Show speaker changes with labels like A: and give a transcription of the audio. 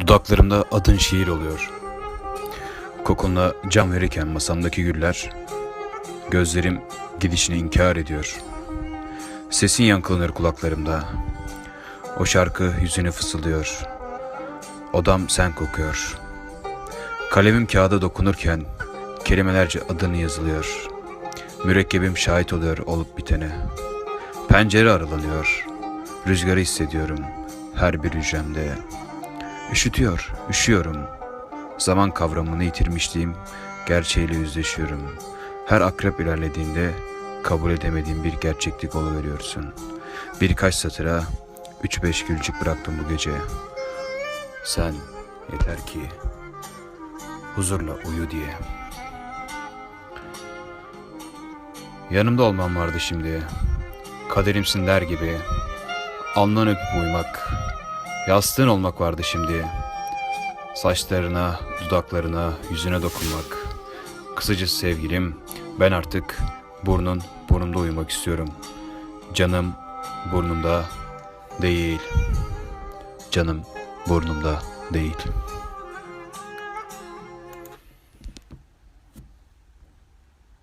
A: Dudaklarımda adın şiir oluyor. Kokunla can verirken masamdaki güller, gözlerim gidişini inkar ediyor. Sesin yankılanır kulaklarımda. O şarkı yüzüne fısıldıyor. Odam sen kokuyor. Kalemim kağıda dokunurken kelimelerce adını yazılıyor. Mürekkebim şahit oluyor olup bitene. Pencere aralanıyor. Rüzgarı hissediyorum her bir hücremde. Üşütüyor, üşüyorum. Zaman kavramını yitirmişliğim gerçeğiyle yüzleşiyorum. Her akrep ilerlediğinde kabul edemediğim bir gerçeklik veriyorsun. Birkaç satıra üç beş gülcük bıraktım bu gece. Sen yeter ki huzurla uyu diye. Yanımda olmam vardı şimdi. Kaderimsin der gibi. Alnından öpüp uyumak. Yastığın olmak vardı şimdi. Saçlarına, dudaklarına, yüzüne dokunmak. Kısacası sevgilim, ben artık burnun burnumda uyumak istiyorum. Canım burnumda değil. Canım burnumda değil.